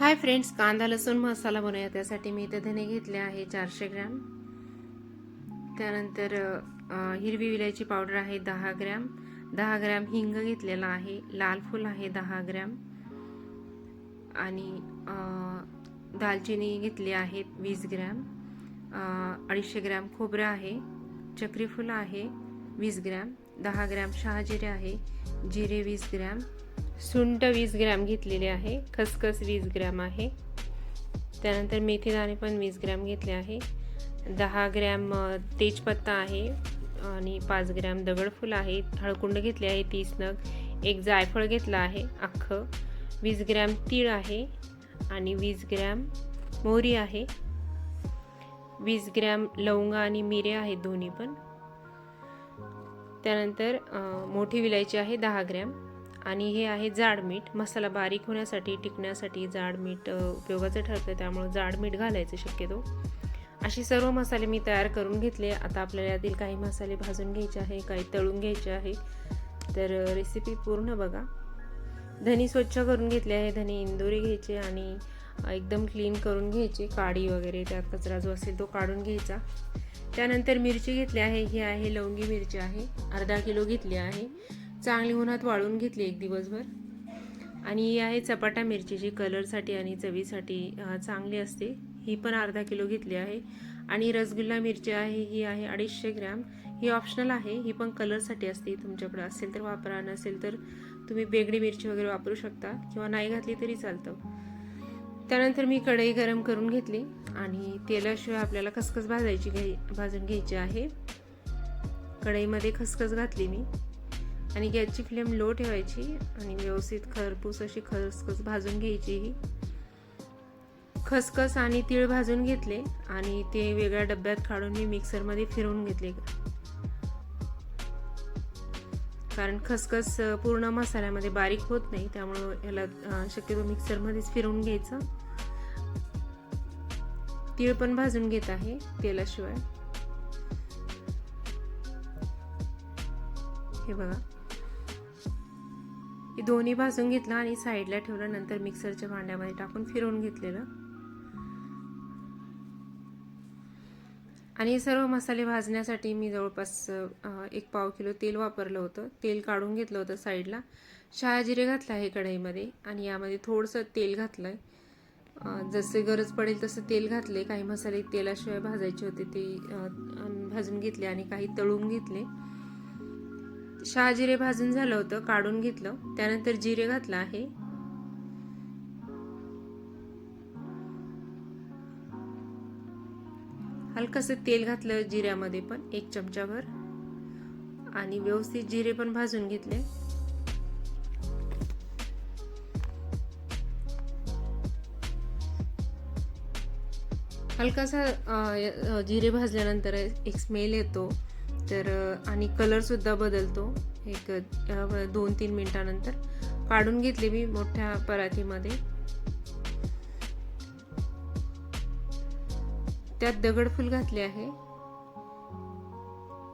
Hi friends कांदा लसूण मसाला बनवूया. त्यासाठी मी इथे धने घेतले आहे चारशे ग्रॅम. त्यानंतर हिरवी विलायची पावडर आहे दहा ग्रॅम. दहा ग्रॅम हिंग घेतलेला आहे. लाल फूल आहे दहा ग्रॅम. आणि दालचिनी घेतली आहे वीस ग्रॅम. अडीचशे ग्रॅम खोबरं आहे. चक्रीफुलं आहे वीस ग्रॅम. दहा ग्रॅम शहाजिरे आहे. जिरे वीस ग्रॅम. सुंट वीस ग्रॅम घेतलेले आहे खसखस वीस ग्रॅम आहे. त्यानंतर मेथीदाणे पण वीस ग्रॅम घेतले आहे. दहा ग्रॅम तेजपत्ता आहे आणि पाच ग्रॅम दगडफूल आहे. हळकुंड घेतले आहे तीस नग. एक जायफळ घेतलं आहे अख्खं. वीस ग्रॅम तीळ आहे आणि वीस ग्रॅम मोहरी आहे. वीस ग्रॅम लवंगा आणि मिरे आहेत दोन्ही पण. त्यानंतर मोठी विलायची आहे दहा ग्रॅम. आणि हे आहे जाड मीठ. मसाला बारीक होण्यासाठी टिकण्यासाठी जाड मीठ उपयोगाचं ठरतं त्यामुळे जाड मीठ घालायचं शक्यतो. अशी सर्व मसाले मी तयार करून घेतले. आता आपल्याला यातील काही मसाले भाजून घ्यायचे आहे काही तळून घ्यायचे आहे. तर रेसिपी पूर्ण बघा. धनी स्वच्छ करून घेतले आहे. धनी इंदोरी घ्यायचे आणि एकदम क्लीन करून घ्यायचे. काडी वगैरे त्यात कचरा जो असेल तो काढून घ्यायचा. त्यानंतर मिरची घेतली आहे. ही आहे लवंगी मिरची आहे. अर्धा किलो घेतली आहे. चांगली उन्हात वाळून घेतली एक दिवसभर. आणि ही आहे चपाटा मिरची जी कलरसाठी आणि चवीसाठी चांगली असते. ही पण अर्धा किलो घेतली आहे. आणि रसगुल्ला मिरची आहे ही आहे अडीचशे ग्रॅम. ही ऑप्शनल आहे ही पण कलरसाठी असते. तुमच्याकडे असेल तर वापरा नसेल तर तुम्ही बेगडी मिरची वगैरे वापरू शकता किंवा नाही घातली तरी चालतं. त्यानंतर मी कढई गरम करून घेतली आणि तेलाशिवाय आपल्याला खसखस भाजायची घ्याय भाजून घ्यायची आहे. कढईमध्ये खसखस घातली मी. आणि गॅसची फ्लेम लो ठेवायची आणि व्यवस्थित खरपूस अशी खसखस भाजून घ्यायची ही. खसखस आणि तीळ भाजून घेतले आणि ते वेगळ्या डब्यात काढून मी मिक्सरमध्ये फिरवून घेतले. कारण खसखस पूर्ण मसाल्यामध्ये बारीक होत नाही त्यामुळं याला शक्यतो मिक्सरमध्येच फिरवून घ्यायचं. तीळ पण भाजून घेत आहे तेलाशिवाय. हे बघा. हे दोन्ही भाजून घेतलं आणि साईडला ठेवलं. नंतर मिक्सरच्या भांड्यामध्ये टाकून फिरवून घेतलेलं. आणि हे सर्व मसाले भाजण्यासाठी मी जवळपास एक पाव किलो तेल वापरलं होतं. तेल काढून घेतलं होतं साईडला. शहाजिरे घातलं आहे कढईमध्ये आणि यामध्ये थोडंसं तेल घातलं आहे जसे गरज पडेल तसं तेल घातले काही मसाले तेलाशिवाय भाजायचे होते ते भाजून घेतले आणि काही तळून घेतले. शहाजिरे भाजून झालं होतं काढून घेतलं. त्यानंतर जिरे घातलं आहे. हलकसं तेल घातलं जिऱ्यामध्ये पण एक चमचाभर. आणि व्यवस्थित जिरे पण भाजून घेतले. हलकासा जिरे भाजल्यानंतर एक स्मेल येतो. तर आणि कलर सुद्धा बदलतो. एक दोन तीन मिनटानंतर. काढून घेतले मी मोठ्या परातीमध्ये. त्यात दगडफूल घातले आहे.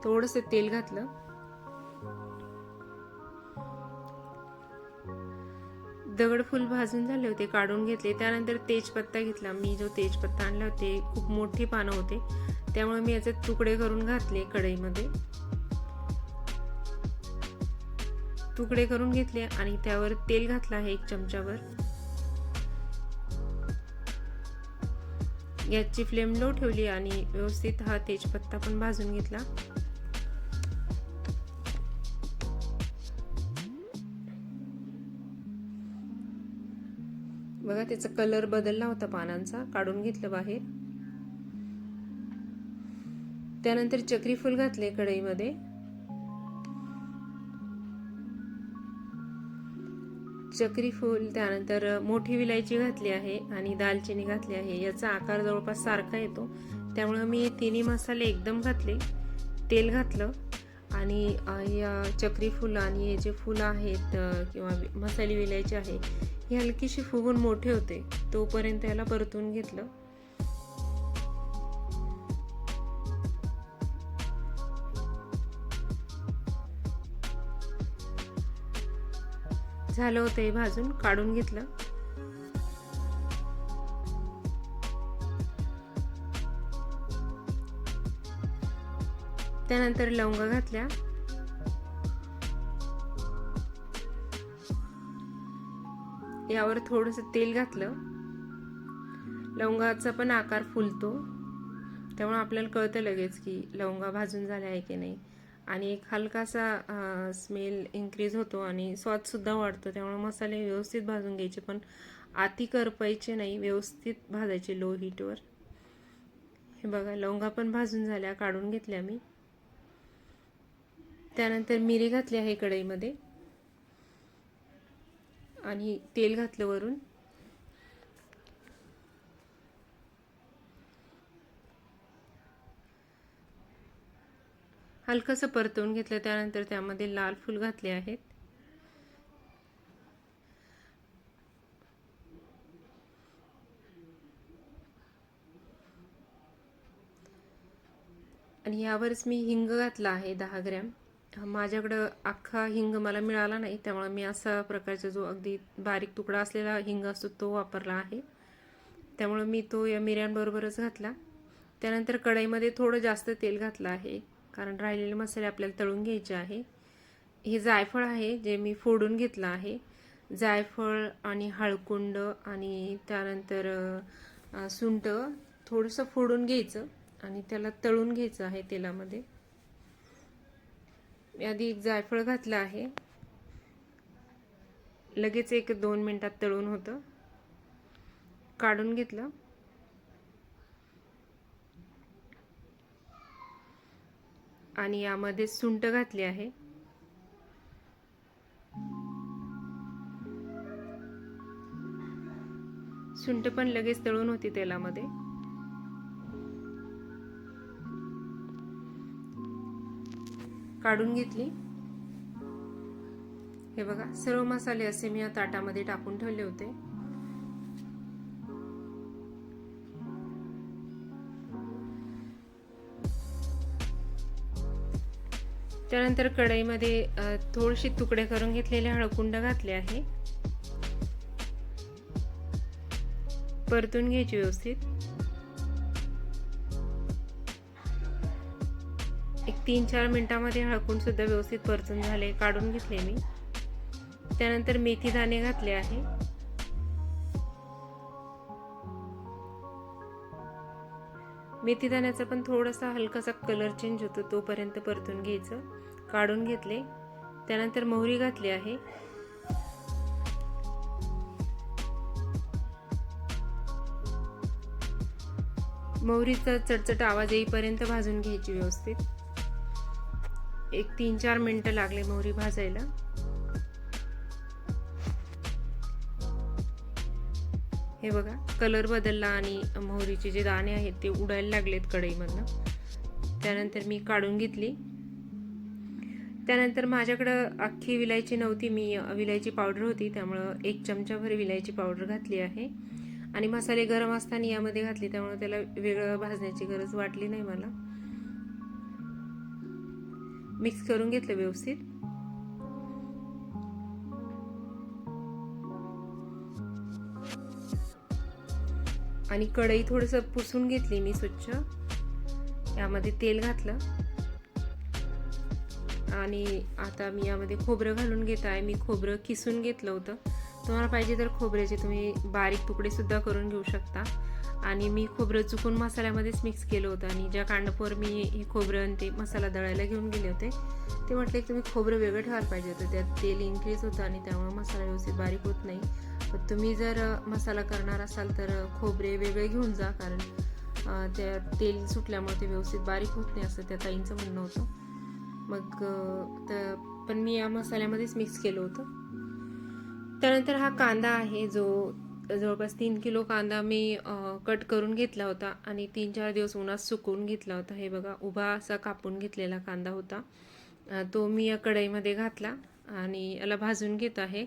थोडस तेल घातलं. दगडफूल भाजून झाले होते काढून घेतले. त्यानंतर तेजपत्ता घेतला. मी जो तेजपत्ता आणला होते खूप मोठी पानं होते. त्यामुळे मी याचे तुकडे करून घातले कढईमध्ये. तुकडे करून घेतले आणि त्यावर तेल घातलं आहे एक चमच्यावर गॅसची फ्लेम लो ठेवली आणि व्यवस्थित हा तेजपत्ता पण भाजून घेतला. बघा त्याचा कलर बदलला होता पानांचा. काढून घेतलं बाहेर. त्यानंतर चक्रीफूल घातले कढईमध्ये. चक्रीफूल त्यानंतर मोठी विलायची घातली आहे आणि दालचिनी घातली आहे. याचा आकार जवळपास सारखा येतो. त्यामुळं मी तिन्ही मसाले एकदम घातले. तेल घातलं आणि या चक्रीफुलं आणि हे जे फुलं आहेत किंवा मसाली विलायची आहे हे हलकीशी फुगून मोठे होते. तोपर्यंत याला परतून घेतलं. झालं होतं हे भाजून काढून घेतलं. त्यानंतर लवंग घातल्या. यावर थोडंसं तेल घातलं. लवंगाचा पण आकार फुलतो. त्यामुळे आपल्याला कळतं लगेच की लवंगा भाजून झाल्या आहे की नाही. आणि एक हलकासा स्मेल इन्क्रीज होतो आणि स्वादसुद्धा वाढतो. त्यामुळे मसाले व्यवस्थित भाजून घ्यायचे पण आती करपायचे नाही. व्यवस्थित भाजायचे लो हीटवर हे बघा लवंगा पण भाजून झाल्या काढून घेतल्या मी. त्यानंतर मिरी घातली आहे कढईमध्ये. आणि तेल घातलं वरून. हलकंसं परतवून घेतलं त्यानंतर त्यामध्ये लाल फूल घातले आहेत. आणि यावरच मी हिंग घातला आहे दहा ग्रॅम. माझ्याकडं अख्खा हिंग मला मिळाला नाही त्यामुळे मी असा प्रकारचा जो अगदी बारीक तुकडा असलेला हिंग असतो तो वापरला आहे. त्यामुळं मी तो या मिऱ्यांबरोबरच घातला. त्यानंतर कढईमध्ये थोडं जास्त तेल घातलं आहे. कारण राहिलेले मसाले आपल्याला तळून घ्यायचे आहे. हे जायफळ आहे जे मी फोडून घेतलं आहे. जायफळ आणि हळकुंड आणि त्यानंतर सुंट थोडंसं फोडून घ्यायचं आणि त्याला तळून घ्यायचं आहे तेलामध्ये. मी आधी एक जायफळ घातलं आहे. लगेच एक दोन मिनटात तळून होतं. काढून घेतलं. आणि यामध्ये सुंट घातली आहे. सुंट पण लगेच तळून होती तेलामध्ये. काढून घेतली. हे बघा सर्व मसाले असे मी या ताटामध्ये टाकून ठेवले होते. त्यानंतर कढईमध्ये थोडीशी तुकडे करून घेतलेले हळकुंड घातले आहे. परतून घ्यायची व्यवस्थित. एक तीन चार मिनिटामध्ये हळकुंड सुद्धा व्यवस्थित परतून झाले काढून घेतले मी. त्यानंतर मेथी दाणे घातले आहे. मेथी दाण्याचा पण थोडासा हलकासा कलर चेंज होतो तोपर्यंत परतून घ्यायचं. काढून घेतले. त्यानंतर मोहरी घातली आहे. मोहरीचा चटचट आवाज येईपर्यंत भाजून घ्यायची व्यवस्थित. एक तीन चार मिनटं लागले मोहरी भाजायला. हे बघा कलर बदलला आणि मोहरीचे जे दाणे आहेत ते उडायला लागलेत कढईमधनं. त्यानंतर मी काढून घेतली. त्यानंतर माझ्याकडं अख्खी विलायची नव्हती मी विलायची पावडर होती त्यामुळं एक चमचाभर विलायची पावडर घातली आहे. आणि मसाले गरम असताना यामध्ये घातले त्यामुळे त्याला वेगळं भाजण्याची गरज वाटली नाही मला. मिक्स करून घेतलं व्यवस्थित. आणि कढई थोडंसं पुसून घेतली मी स्वच्छ. यामध्ये तेल घातलं. आणि आता मी यामध्ये खोबरं घालून घेत आहे. मी खोबरं किसून घेतलं होतं. तुम्हाला पाहिजे तर खोबऱ्याचे तुम्ही बारीक तुकडेसुद्धा करून घेऊ शकता. आणि मी खोबरं चुकून मसाल्यामध्येच मिक्स केलं होतं. आणि ज्या कांडपोर मी हे खोबरं आणि ते मसाला दळायला घेऊन गेले होते ते म्हटले की तुम्ही खोबरं वेगळं ठेवायला पाहिजे होतं. त्यात तेल इन्क्रीज होतं आणि त्यामुळे मसाला व्यवस्थित बारीक होत नाही. पण तुम्ही जर मसाला करणार असाल तर खोबरे वेगळे घेऊन जा कारण त्या तेल सुटल्यामुळे ते व्यवस्थित बारीक होत नाही असं त्या ताईंचं म्हणणं होतं. मग तर पण मी या मसाल्यामध्येच मिक्स केलं होतं. त्यानंतर हा कांदा आहे जो जवळपास तीन किलो कांदा मी कट करून घेतला होता आणि तीन चार दिवस उन्हात सुकवून घेतला होता. हे बघा उभा असा कापून घेतलेला कांदा होता. तो मी या कढईमध्ये घातला आणि याला भाजून घेत आहे.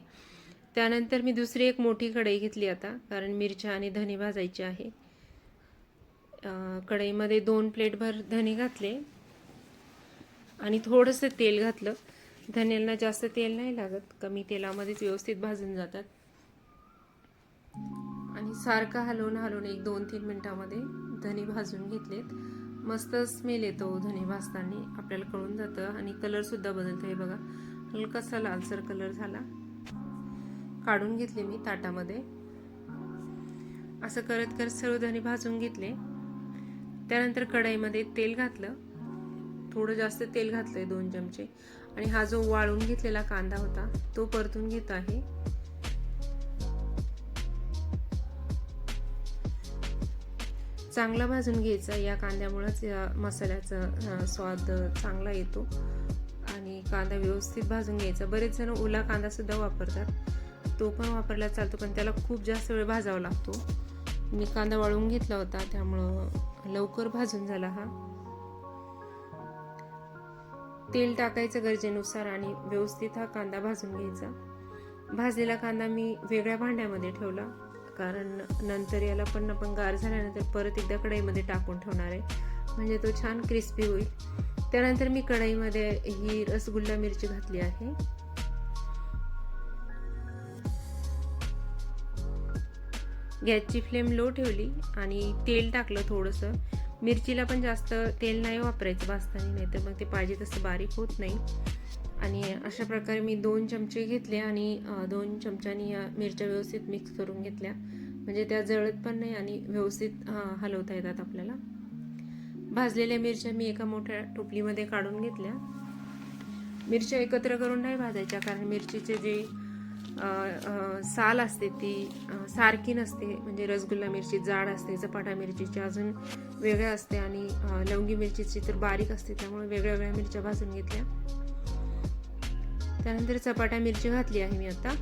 त्यानंतर मी दुसरी एक मोठी कढई घेतली आता कारण मिरच्या आणि धने भाजायची आहे. कढईमध्ये दोन प्लेटभर धने घातले आणि थोडंसं तेल घातलं. धन्यांना जास्त तेल नाही लागत कमी तेलामध्येच व्यवस्थित भाजून जातात. आणि सारखं हलवून हलवून एक दोन तीन मिनटामध्ये धने भाजून घेतलेत. मस्त स्मेल येतो धने भाजताना आपल्याला कळून जातं. आणि कलरसुद्धा बदलतो हे बघा. हलकासा लालसर कलर झाला. काढून घेतले मी ताटामध्ये. असं करत करत सर्व भाजून घेतले. त्यानंतर कढईमध्ये तेल घातलं. थोडं जास्त तेल घातलंय दोन चमचे. आणि हा जो वाळून घेतलेला कांदा होता तो परतून घेत आहे. चांगला भाजून घ्यायचा. या कांद्यामुळेच या मसाल्याचा स्वाद चांगला येतो. आणि कांदा व्यवस्थित भाजून घ्यायचा. बरेच जण ओला कांदा सुद्धा वापरतात. तो पण वापरला चालतो पण त्याला खूप जास्त वेळ भाजावा लागतो. मी कांदा वाळून घेतला होता त्यामुळं लवकर भाजून झाला हा. तेल टाकायचं गरजेनुसार आणि व्यवस्थित हा कांदा भाजून घ्यायचा. भाजलेला कांदा मी वेगळ्या भांड्यामध्ये ठेवला कारण नंतर याला पण आपण गार झाल्यानंतर परत एकदा कढईमध्ये टाकून ठेवणार आहे. म्हणजे तो छान क्रिस्पी होईल. त्यानंतर मी कढईमध्ये ही रसगुल्ला मिरची घातली आहे. गॅसची फ्लेम लो ठेवली आणि तेल टाकलं थोडंसं. मिरचीला पण जास्त तेल नाही वापरायचं भाजताना नाही तर मग ते पाहिजे तसं बारीक होत नाही. आणि अशा प्रकारे मी दोन चमचे घेतले आणि दोन चमच्यानी या मिरच्या व्यवस्थित मिक्स करून घेतल्या. म्हणजे त्या जळत पण नाही आणि व्यवस्थित हलवता येतात आपल्याला. भाजलेल्या मिरच्या मी एका मोठ्या टोपलीमध्ये काढून घेतल्या. मिरच्या एकत्र करून नाही भाजायच्या कारण मिरचीचे जे साल असते ती सारखी नसते. म्हणजे रसगुल्ला मिरची जाड असते चपाटा मिरचीची अजून वेगळ्या असते आणि लवंगी मिरचीची तर बारीक असते त्यामुळे वेगळ्या वेगळ्या मिरच्या भाजून घेतल्या. त्यानंतर चपाटा मिरची घातली आहे मी आता.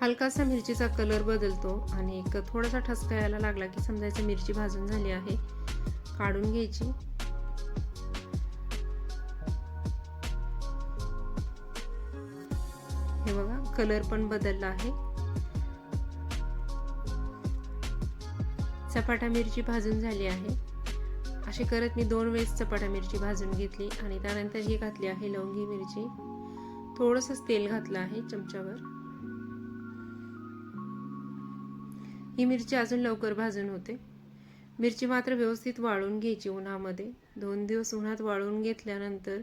हलकासा मिरचीचा कलर बदलतो आणि एक थोडासा ठसका यायला लागला की समजायचं मिरची भाजून झाली आहे. काढून घ्यायची. कलर पण बदलला आहे. चपाटा मिरची भाजून झाली आहे. अशी करत मी दोन वेळेस चपाटा मिरची भाजून घेतली आणि त्यानंतर ही घातली आहे लवंगी मिरची. थोडंसंच तेल घातलं आहे चमच्यावर. ही मिरची अजून लवकर भाजून होते. मिरची मात्र व्यवस्थित वाळून घ्यायची उन्हामध्ये. दोन दिवस उन्हात वाळून घेतल्यानंतर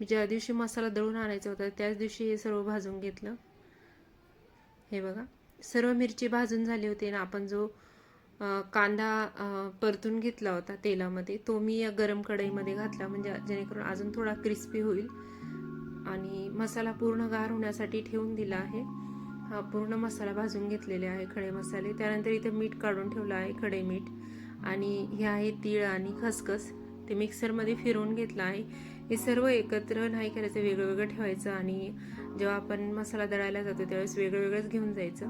मी ज्या दिवशी मसाला दळून आणायचा होता त्याच दिवशी हे सर्व भाजून घेतलं. हे बघा. सर्व मिरची भाजून झाली होती ना आपण जो कांदा परतून घेतला होता तेलामध्ये तो मी या गरम कढईमध्ये घातला म्हणजे जेणेकरून अजून थोडा क्रिस्पी होईल. आणि मसाला पूर्ण गार होण्यासाठी ठेवून दिला आहे. हा पूर्ण मसाला भाजून घेतलेले आहे खडे मसाले. त्यानंतर इथे मीठ काढून ठेवलं आहे खडे मीठ. आणि हे आहे तीळ आणि खसखस. ते मिक्सरमध्ये फिरवून घेतलं आहे. हे सर्व एकत्र नाही करायचं वेगळं वेगळं ठेवायचं आणि जेव्हा आपण मसाला दळायला जातो त्यावेळेस वेगळं वेगळंच घेऊन जायचं.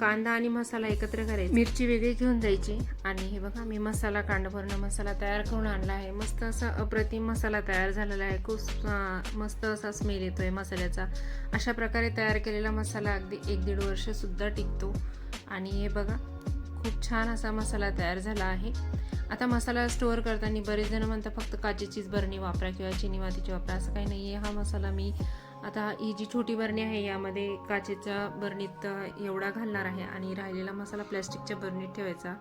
कांदा आणि मसाला एकत्र करायचा. मिरची वेगळी घेऊन जायची आणि हे बघा मी मसाला कांडभरणं मसाला तयार करून आणला आहे. मस्त असा अप्रतिम मसाला तयार झालेला आहे. खूप मस्त असा स्मेल येतो आहे मसाल्याचा. अशा प्रकारे तयार केलेला मसाला अगदी एक दीड वर्षसुद्धा टिकतो. आणि हे बघा खूप छान असा मसाला तयार झाला आहे. आता मसाला स्टोअर करताना बरेच जण म्हणतात फक्त काचेचीच बरणी वापरा किंवा चिनी मातीची वापरा असं काही नाही आहे हा मसाला मी आता ही जी छोटी बरणी आहे यामध्ये काचेच्या बरणीत एवढा घालणार आहे आणि राहिलेला मसाला प्लॅस्टिकच्या बरणीत ठेवायचा.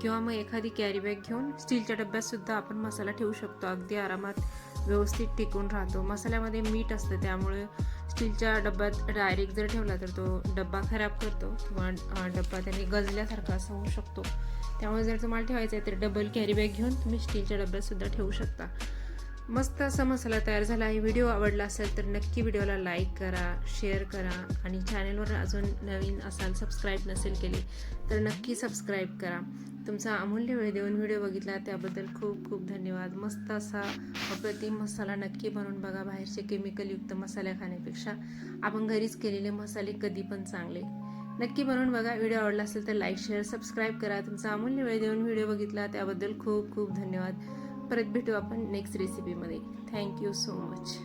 किंवा मग एखादी कॅरी बॅग घेऊन स्टीलच्या डब्यातसुद्धा आपण मसाला ठेवू शकतो. अगदी आरामात व्यवस्थित टिकून राहतो. मसाल्यामध्ये मीठ असतं त्यामुळे स्टीलच्या डब्यात डायरेक्ट जर ठेवला तर तो डब्बा खराब करतो किंवा डब्बा त्याने गजल्यासारखा असा होऊ शकतो. त्यामुळे जर तुम्हाला ठेवायचं आहे तर डबल कॅरी बॅग घेऊन तुम्ही स्टीलच्या डब्यातसुद्धा ठेवू शकता. मस्त असा मसाला तयार झाला. आहे व्हिडिओ आवडला असेल तर नक्की व्हिडिओला लाईक करा शेअर करा. आणि चॅनलवर अजून नवीन असाल सबस्क्राईब नसेल केले तर नक्की सबस्क्राईब करा. तुमचा अमूल्य वेळ देऊन व्हिडिओ बघितला त्याबद्दल खूप खूप धन्यवाद. मस्त असा अप्रतिम मसाला नक्की बनवून बघा बाहेरचे केमिकलयुक्त मसाले खाण्यापेक्षा. आपण घरीच केलेले मसाले कधी पण चांगले. नक्की बनवून बघा. व्हिडिओ आवडला असेल तर लाईक शेअर सबस्क्राईब करा. तुमचा अमूल्य वेळ देऊन व्हिडिओ बघितला त्याबद्दल खूप खूप धन्यवाद. परत भेटू आपण नेक्स्ट रेसिपीमध्ये थँक्यू सो मच